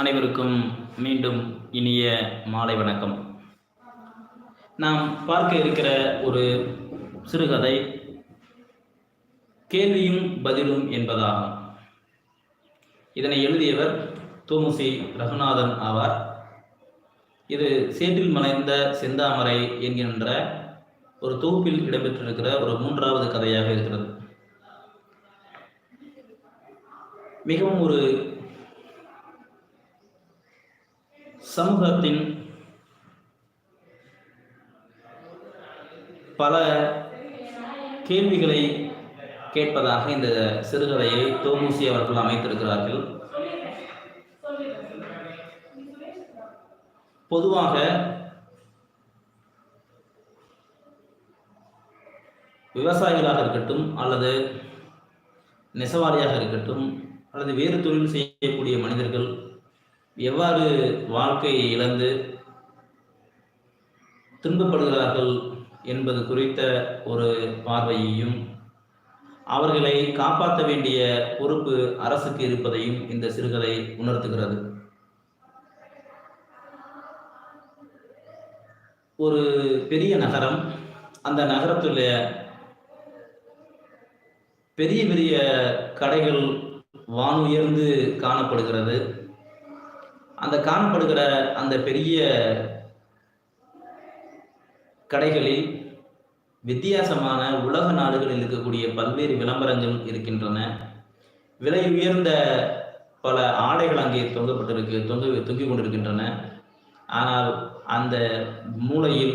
அனைவருக்கும் மீண்டும் இனிய மாலை வணக்கம். நாம் பார்க்க இருக்கிற ஒரு சிறுகதை கேள்வியும் பதிலும் என்பதாகும். இதனை எழுதியவர் தோமுசி ரகுநாதன் ஆவார். இது சேற்றில் மலைந்த செந்தாமரை என்கின்ற ஒரு தொகுப்பில் இடம்பெற்றிருக்கிற ஒரு மூன்றாவது கதையாக இருக்கிறது. மிகவும் ஒரு சமூகத்தின் பல கேள்விகளை கேட்பதாக இந்த சிறுகதையை தோமூசி அவர்கள் அமைத்திருக்கிறார்கள். பொதுவாக விவசாயிகளாக இருக்கட்டும் அல்லது நெசவாளியாக இருக்கட்டும் அல்லது வேறு தொழில் செய்யக்கூடிய மனிதர்கள் எவ்வாறு வாழ்க்கையை இழந்து துன்பப்படுகிறார்கள் என்பது குறித்த ஒரு பார்வையையும் அவர்களை காப்பாற்ற வேண்டிய பொறுப்பு அரசுக்கு இருப்பதையும் இந்த சிறுகதை உணர்த்துகிறது. ஒரு பெரிய நகரம் அந்த நகரத்துல பெரிய பெரிய கடைகள் வானுயர்ந்து காணப்படுகிறது. அந்த காணப்படுகிற அந்த பெரிய கடைகளில் வித்தியாசமான உலக நாடுகளில் இருக்கக்கூடிய பல்வேறு விளம்பரங்கள் இருக்கின்றன. விலை உயர்ந்த பல ஆடைகள் அங்கே தொங்கப்பட்டிருக்கு தொங்க தொங்கிக் கொண்டிருக்கின்றன. ஆனால் அந்த மூலையில்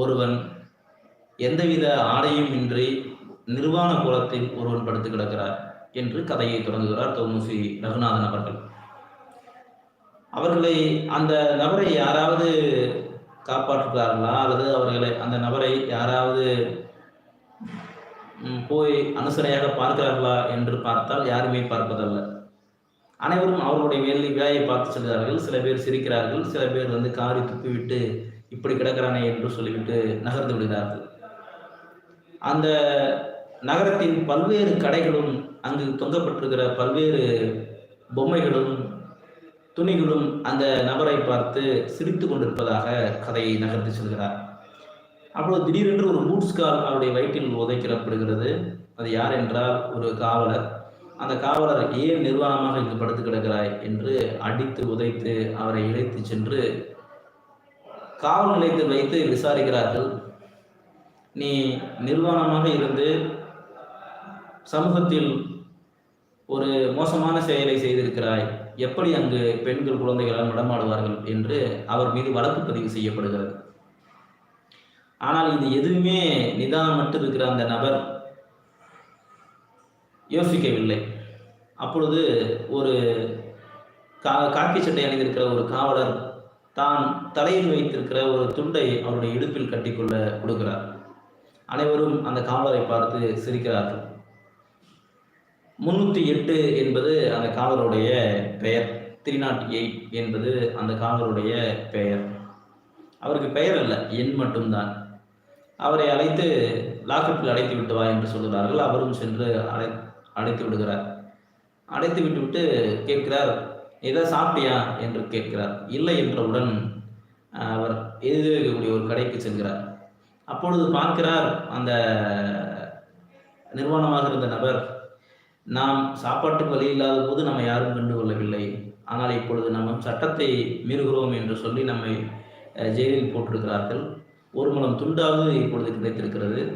ஒருவன் எந்தவித ஆடையும் இன்றி நிர்வாண குலத்தில் ஒருவன் படுத்து கிடக்கிறார் என்று கதையை தொடங்குகிறார் தோமுசி ரகுநாதன் அவர்கள். அவர்களை அந்த நபரை யாராவது காப்பாற்றுகிறார்களா? அல்லது அவர்களை அந்த நபரை யாராவது போய் அனுசரையாக பார்க்கிறார்களா என்று பார்த்தால் யாருமே பார்ப்பதல்ல. அனைவரும் அவர்களுடைய வேலை வேலையை பார்த்து செல்கிறார்கள். சில பேர் சிரிக்கிறார்கள். சில பேர் வந்து காரி துப்பிவிட்டு இப்படி கிடக்கிறானே என்று சொல்லிவிட்டு நகர்ந்து விடுகிறார்கள். அந்த நகரத்தின் பல்வேறு கடைகளும் அங்கு தொங்கப்பட்டிருக்கிற பல்வேறு பொம்மைகளும் துணிகளும் அந்த நபரை பார்த்து சிரித்து கொண்டிருப்பதாக கதையை நகர்த்தி செல்கிறார். அப்பொழுது திடீரென்று ஒரு பூட்ஸ் கால் அவருடைய வயிற்றில் உதைக்கிறப்படுகிறது. அது யார் என்றால் ஒரு காவலர். அந்த காவலர் ஏன் நிர்வாணமாக இங்கு படுத்து கிடக்கிறாய் என்று அடித்து உதைத்து அவரை இழைத்து சென்று காவல் நிலையத்தில் வைத்து விசாரிக்கிறார்கள். நீ நிர்வாணமாக இருந்து சமூகத்தில் ஒரு மோசமான செயலை செய்திருக்கிறாய். எப்படி அங்கு பெண்கள் குழந்தைகளால் நடமாடுவார்கள் என்று அவர் மீது வழக்கு பதிவு செய்யப்படுகிறது. ஆனால் இது எதுவுமே நிதானமற்று இருக்கிற அந்த நபர் யோசிக்கவில்லை. அப்பொழுது ஒரு கா காக்கி சட்டை அணிந்திருக்கிற ஒரு காவலர் தான் தலையில் வைத்திருக்கிற ஒரு துண்டை அவருடைய இடுப்பில் கட்டிக்கொள்ள கொடுக்கிறார். அனைவரும் அந்த காவலரை பார்த்து சிரிக்கிறார்கள். முன்னூற்றி எட்டு என்பது அந்த காவலருடைய பெயர். த்ரீ நாட் எயிட் என்பது அந்த காவலருடைய பெயர். அவருக்கு பெயர் அல்ல எண் மட்டும்தான். அவரை அழைத்து லாக்கப்பில் அழைத்து விட்டு வா என்று சொல்கிறார்கள் அவரும் சென்று அழை அழைத்து விடுகிறார். அடைத்து விட்டுவிட்டு கேட்கிறார் ஏதோ சாப்பிட்டியா? என்று கேட்கிறார். இல்லை என்றவுடன் அவர் எதிரே இருக்கக்கூடிய ஒரு கடைக்கு செல்கிறார். அப்பொழுது பார்க்கிறார் அந்த நிர்வாணமாக இருந்த நபர் நாம் சாப்பாட்டுக்கு வழி இல்லாத போது நம்ம யாரும் கண்டு கொள்ளவில்லை ஆனால் இப்பொழுது நம்ம சட்டத்தை மீறுகிறோம் என்று சொல்லி நம்மை ஜெயிலில் போட்டிருக்கிறார்கள். ஒரு மூலம் துண்டாவது இப்பொழுது கிடைத்திருக்கிறது.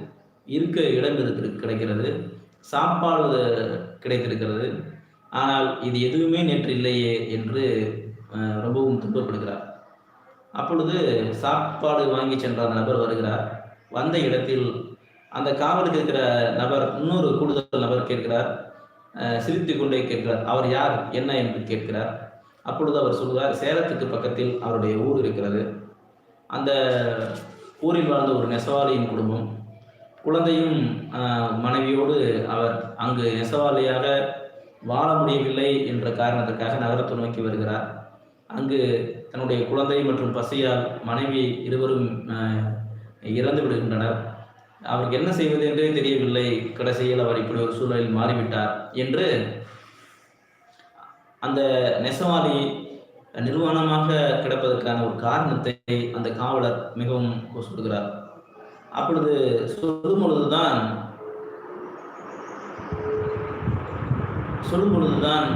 இருக்க இடம் இருக்கு- கிடைக்கிறது. சாப்பாடு கிடைத்திருக்கிறது. ஆனால் இது எதுவுமே நேற்று இல்லையே என்று ரொம்பவும் துன்பப்படுகிறார். அப்பொழுது சாப்பாடு வாங்கி சென்ற அந்த நபர் வருகிறார். வந்த இடத்தில் அந்த காவலுக்கு இருக்கிற நபர் இன்னொரு கூடுதல் நபர் கேட்கிறார். சிரித்து கொண்டே கேட்கிறார் அவர் யார்? என்ன என்று கேட்கிறார். அப்பொழுது அவர் சொல்கிறார் சேலத்துக்கு பக்கத்தில் அவருடைய ஊர் இருக்கிறது. அந்த ஊரில் வாழ்ந்த ஒரு நெசவாளியின் குடும்பம். குழந்தையும் மனைவியோடு அவர் அங்கு நெசவாளியாக வாழ முடியவில்லை என்ற காரணத்திற்காக நகரத்தை நோக்கி வருகிறார். அங்கு தன்னுடைய குழந்தை மற்றும் பசியால் மனைவி இருவரும் இறந்து விடுகின்றனர். அவருக்கு என்ன செய்வது என்றே தெரியவில்லை. கடைசியில் அவர் இப்படி ஒரு சூழலில் மாறிவிட்டார் என்று அந்த நெசவாளி நிர்வாணமாக கிடப்பதற்கான ஒரு காரணத்தை அந்த காவலர் மிகவும் சொல்கிறார் அப்பொழுது சொல்லும் பொழுதுதான் சொல்லும் பொழுதுதான்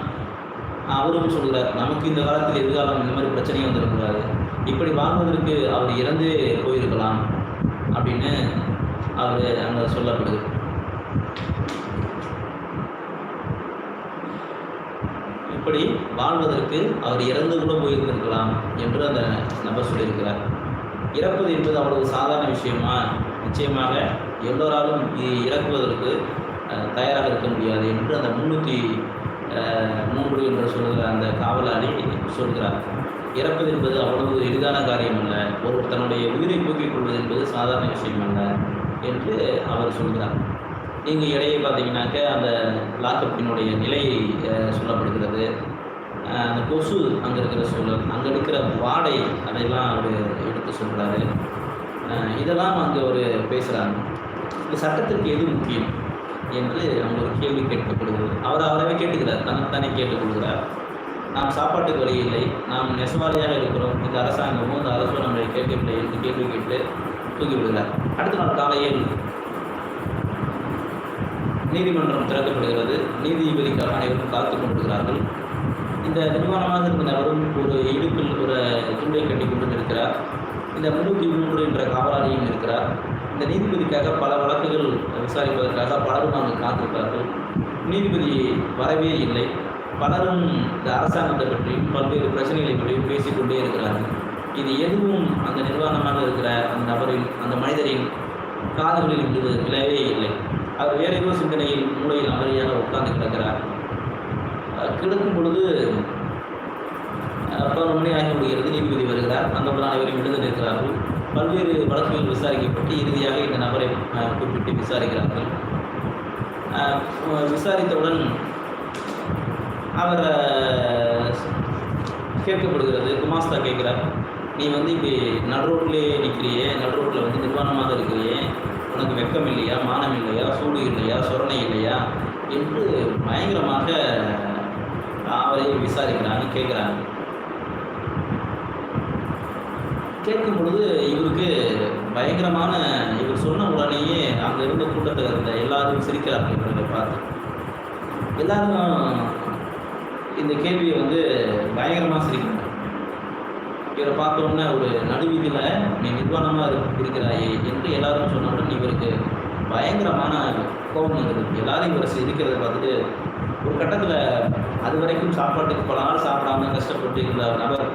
அவரும் சொல்கிறார் நமக்கு இந்த காலத்தில் எதிர்காலம் இந்த மாதிரி பிரச்சனையும் வந்துடக்கூடாது. இப்படி வாழ்வதற்கு அவர் இறந்தே போயிருக்கலாம் அப்படின்னு அவர் அங்கே சொல்லப்படுது. இப்படி வாழ்வதற்கு அவர் இறந்து கூட போயிருந்திருக்கலாம் என்று அந்த நபர் சொல்லியிருக்கிறார். இறப்பது என்பது அவ்வளவு சாதாரண விஷயமா? நிச்சயமாக எல்லோராலும் இறக்குவதற்கு தயாராக இருக்க முடியாது என்று அந்த முன்னூற்றி மூன்று என்று சொல்கிற அந்த காவலாளி சொல்கிறார். இறப்பது என்பது அவ்வளவு எளிதான காரியம் அல்ல ஒரு தன்னுடைய உயிரை போக்கிக் கொள்வது என்பது சாதாரண விஷயம் அல்ல என்று அவர் சொல்கிறார். நீங்கள் இடையே பார்த்தீங்கன்னாக்க அந்த லாக்கப்பினுடைய நிலை சொல்லப்படுகிறது. அந்த கொசு அங்கே இருக்கிற சூழல் அங்கே இருக்கிற வாடை அதையெல்லாம் அவர் எடுத்து சொல்கிறாரு இதெல்லாம் அங்கே ஒரு பேசுகிறாங்க இந்த சட்டத்திற்கு எது முக்கியம் என்று அவங்க ஒரு கேள்வி கேட்கப்படுகிறது. அவர் அவரவே கேட்டுக்கிறார் தனத்தானே கேட்டுக்கொள்கிறார் நாம் சாப்பாட்டுக்கு வழி இல்லை நாம் நெசவாளியாக இருக்கிறோம். இந்த அரசாங்கமும் இந்த அரசும் நம்மளை கேட்கவில்லை என்று கேள்வி கேட்டு தூக்கி விடுகிறார் அடுத்த நாள் காலையில் நீதிமன்றம் திறக்கப்படுகிறது. நீதிபதிக்காக அனைவரும் காத்து கொண்டிருக்கிறார்கள். இந்த நிர்வாணமாக இருந்த நபரும் ஒரு இடுப்பில் ஒரு துண்டை கட்டி கொண்டு இருக்கிறார் இந்த முன்னூற்றி மூன்று என்ற காவலாளியும் இருக்கிறார் இந்த நீதிபதிக்காக பல வழக்குகள் விசாரிப்பதற்காக பலரும் அங்கு காத்திருக்கிறார்கள். நீதிபதி வரவே இல்லை. பலரும் இந்த அரசாங்கத்தை பற்றியும் பல்வேறு பிரச்சனைகளை பற்றியும் பேசிக்கொண்டே இருக்கிறார்கள். இது எதுவும் அந்த நிர்வாணமாக இருக்கிற அந்த நபரின் அந்த மனிதரின் காதுகளில் விழுது விழவே இல்லை. அவர் வேற ஏதோ சிந்தனையில் மூளையில் அமளியாக உட்கார்ந்து கிடக்கிறார். கிடக்கும் பொழுது அஹ் பதினொரு மணி ஆகி விடுகிறது நீதிபதி வருகிறார். அந்த அனைவரும் விடுதலை இருக்கிறார்கள் பல்வேறு வழக்குகள் விசாரிக்கப்பட்டு இறுதியாக இந்த நபரை குறிப்பிட்டு கூப்பிட்டு விசாரிக்கிறார்கள். விசாரித்தவுடன் அவர் கேட்கப்படுகிறது குமாஸ்தா கேட்கிறார். நீ வந்து இப்படி நடுரோட்லே நிற்கிறியே நடுரோட்டில் வந்து நிர்வாணமாக இருக்கிறியே. உனக்கு வெக்கம் இல்லையா மானம் இல்லையா சூடு இல்லையா சொரணை இல்லையா என்று பயங்கரமாக அவரை விசாரிக்கிறாங்க கேட்குறாங்க. கேட்கும் பொழுது இவருக்கு பயங்கரமான இவர் சொன்ன உடனேயே அங்கே இருந்த கூட்டத்தில் இருந்த எல்லாரும் சிரிக்கிறார்கள் இவர்களை பார்த்து. எல்லாரும் இந்த கேள்வியை வந்து பயங்கரமாக சிரிக்கிறாங்க. இவரை பார்த்தோன்னே ஒரு நடுவீதியில் நீ நிர்வாணமாக இருக்கிறாயே என்று எல்லாரும் சொன்னவுடன் இவருக்கு பயங்கரமான கோபம் வந்தது. எல்லாரும் இவரை சிரிக்கிறத பார்த்துட்டு ஒரு கட்டத்தில் அது வரைக்கும் சாப்பாட்டுக்கு பல நாள் சாப்பிடாம கஷ்டப்பட்டு இருந்த நபர்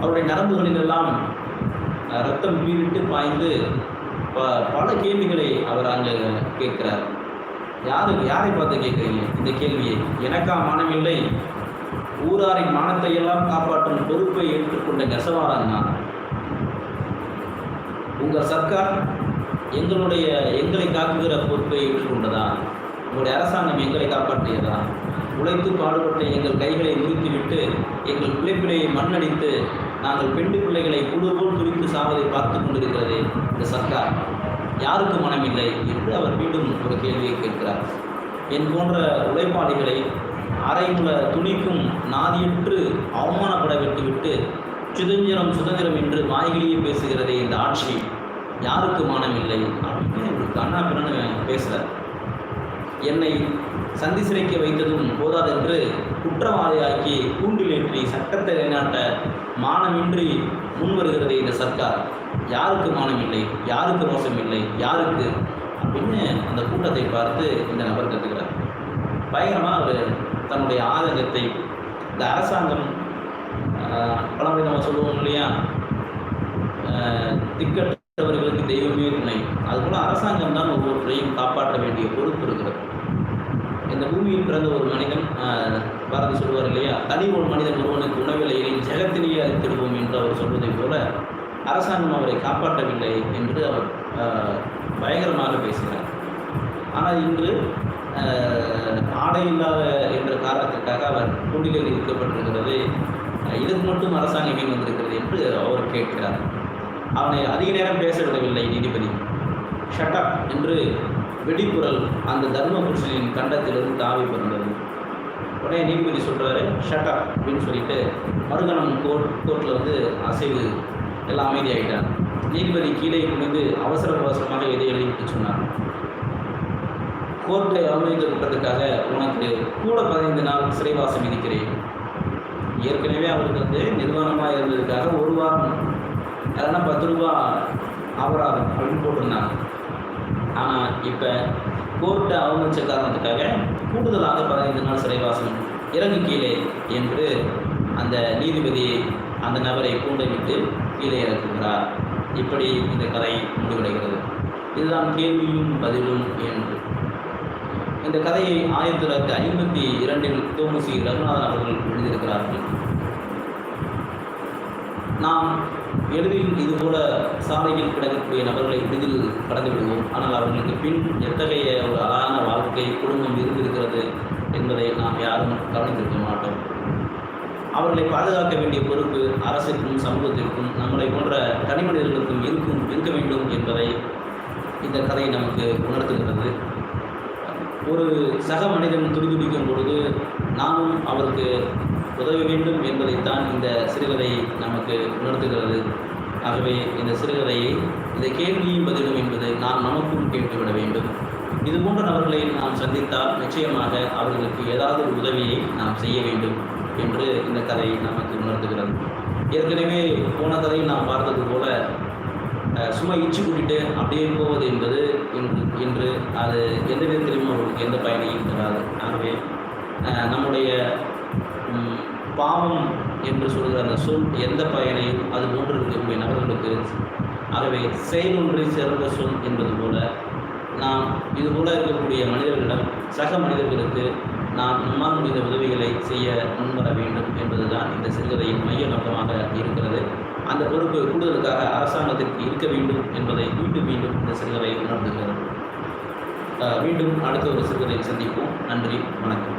அவருடைய நரம்புகளிலெல்லாம் ரத்தம் பீரிட்டு பாய்ந்து ப பல கேள்விகளை அவர் அங்கே கேட்கிறார். யாரு யாரை பார்த்து கேட்குறீங்க? இந்த கேள்வியை எனக்கா மனமில்லை. ஊராரின் மானத்தை எல்லாம் காப்பாற்றும் பொறுப்பை ஏற்றுக்கொண்ட நெசவாளன் நான். உங்கள் சர்க்கார் எங்களுடைய எங்களை காக்குகிற பொறுப்பை ஏற்றுக்கொண்டதா? உங்களுடைய அரசாங்கம் எங்களை காப்பாற்றியதா? உழைத்து பாடுபட்ட எங்கள் கைகளை நிறுத்திவிட்டு எங்கள் பிள்ளைப்பிள்ளையை மண்ணடித்து நாங்கள் பெண்டு பிள்ளைகளை குழுபோல் போல் துடித்து சாவதை பார்த்து கொண்டிருக்கிறது இந்த சர்க்கார். யாருக்கு மனமில்லை என்று அவர் மீண்டும் ஒரு கேள்வியை கேட்கிறார். என் போன்ற உழைப்பாளிகளை அரைமுல துணிக்கும் நாதியுற்று அவமானப்பட விட்டுவிட்டு சுதந்திரம் சுதந்திரம் என்று வாய்கிலேயே பேசுகிறதே இந்த ஆட்சி. யாருக்கு மானமில்லை? அப்படின்னு ஒரு கண்ணா பின்னு பேசுகிறார் என்னை சந்தி சிறைக்க வைத்ததும் போதாதென்று குற்றவாளியாக்கி கூண்டிலேற்றி சட்டத்தை நிலைநாட்ட மானமின்றி முன்வருகிறதே இந்த சர்க்கார். யாருக்கு மானமில்லை? யாருக்கு மோசமில்லை இல்லை யாருக்கு? அப்படின்னு அந்த கூட்டத்தை பார்த்து இந்த நபர் கற்றுக்கிறார் பயங்கரமாக அவர் தன்னுடைய ஆதங்கத்தை இந்த அரசாங்கம் ஆஹ், பழமொழி நம்ம சொல்லுவோம் இல்லையா? திக்கற்றவர்களுக்கு தெய்வமே துணை அதுபோல் அரசாங்கம் தான் ஒவ்வொருவரையும் காப்பாற்ற வேண்டிய பொறுப்பு இருக்கிறது. இந்த பூமியில் பிறந்த ஒரு மனிதன் பாரதி சொல்வார் இல்லையா? தனி ஒரு மனிதன் ஒருவனுக்கு உணவில்லை ஜெகத்திலேயே அறித்திடுவோம் என்று அவர் சொல்வதைப் போல அரசாங்கம் அவரை காப்பாற்றவில்லை என்று அவர் பயங்கரமாக பேசினார். ஆனால் இன்று ஆடை இல்லாத என்ற காரணத்திற்காக அவர் இருக்கப்பட்டிருக்கிறது இதற்கு இதுக்கு மட்டும் அரசாங்கம் ஏன் வந்திருக்கிறது என்று அவர் கேட்கிறார். அவனை அதிக நேரம் பேச விடவில்லை நீதிபதி ஷட்டப் என்று வெடிக்குரல் அந்த தர்ம புருஷனின் கண்டத்திலிருந்து தாவி பிறந்தது. உடனே நீதிபதி சொல்கிறாரு ஷட்டப் அப்படின்னு சொல்லிட்டு மறுகணம் கோர்ட் கோர்ட்டில் வந்து அசைவு எல்லாம் அமைதியாகிட்டார் நீதிபதி கீழே குனிந்து அவசர அவசரமாக எதை எழுதிவிட்டு சொன்னார்? கோர்ட்டை அவமதித்த குற்றத்துக்காக உனக்கு கூட பதினைந்து நாள் சிறைவாசம் இருக்கிறேன் ஏற்கனவே அவருக்கு வந்து நிர்வாணமாக இருந்ததுக்காக ஒரு வாரம் அதெல்லாம் பத்து ரூபா அபராதம் அப்படின்னு போட்டிருந்தாங்க. ஆனால் இப்போ கோர்ட்டை அவமதிச்ச காரணத்துக்காக கூடுதலாக பதினைந்து நாள் சிறைவாசம் இறங்கு கீழே என்று அந்த நீதிபதி அந்த நபரை கூண்டை விட்டு கீழே இறக்குகிறார். இப்படி இந்த கதை முடிவடைகிறது. இதுதான் கேள்வியும் பதிலும் என்று. இந்த கதையை ஆயிரத்தி தொள்ளாயிரத்தி ஐம்பத்தி இரண்டில் தோமுசி ரகுநாதன் அவர்கள் எழுதியிருக்கிறார்கள். நாம் எளிதில் இதுபோல சாலையில் கிடக்கக்கூடிய நபர்களை எளிதில் கடந்து விடுவோம். ஆனால் அவர்களுக்கு பின் எத்தகைய ஒரு அழகான வாழ்க்கை குடும்பம் இருந்திருக்கிறது என்பதை நாம் யாரும் கவனித்திருக்க மாட்டோம். அவர்களை பாதுகாக்க வேண்டிய பொறுப்பு அரசுக்கும் சமூகத்திற்கும் நம்மளை போன்ற தனிமனிதர்களுக்கும் இருக்கும் இருக்க வேண்டும் என்பதை இந்த கதை நமக்கு உணர்த்துகிறது. ஒரு சக மனிதன் துடிதுடிக்கும் பொழுது நாமும் அவருக்கு உதவ வேண்டும் என்பதைத்தான் இந்த சிறுகதை நமக்கு உணர்த்துகிறது. ஆகவே இந்த சிறுகதையை இந்த கேள்வியும் பதிலும் என்பது நாம் நமக்கும் கேட்டுவிட வேண்டும். இது போன்ற நபர்களை நாம் சந்தித்தால் நிச்சயமாக அவர்களுக்கு ஏதாவது உதவியை நாம் செய்ய வேண்டும் என்று இந்த கதை நமக்கு உணர்த்துகிறது. ஏற்கனவே போன கதையில் நாம் பார்த்தது போல சும்மா இச்சு கூட்டிட்டு அப்படியே போவது என்பது இன்று இன்று அது எந்த விதத்திலும் அவர்களுக்கு எந்த பயனையும் தராது. ஆகவே நம்முடைய பாவம் என்று சொல்கிற அந்த சொல் எந்த பயனையும் அது போன்று இருக்கக்கூடிய நபர்களுக்கு ஆகவே செயலொன்றி சிறந்த சொல் என்பது போல நாம் இதுபோல இருக்கக்கூடிய மனிதர்களிடம் சக மனிதர்களுக்கு நாம் நம்மால் முடிந்த உதவிகளை செய்ய முன்வர வேண்டும் என்பதுதான் இந்த சிறுகதையின் மைய நோக்கமாக அந்த பொறுப்பு கூடுதலுக்காக அரசாங்கத்திற்கு இருக்க வேண்டும் என்பதை மீண்டும் மீண்டும் இந்த சிறுகதை உணர்ந்துகிறது மீண்டும் அடுத்த ஒரு சிறுகதையில் சந்திப்போம். நன்றி வணக்கம்.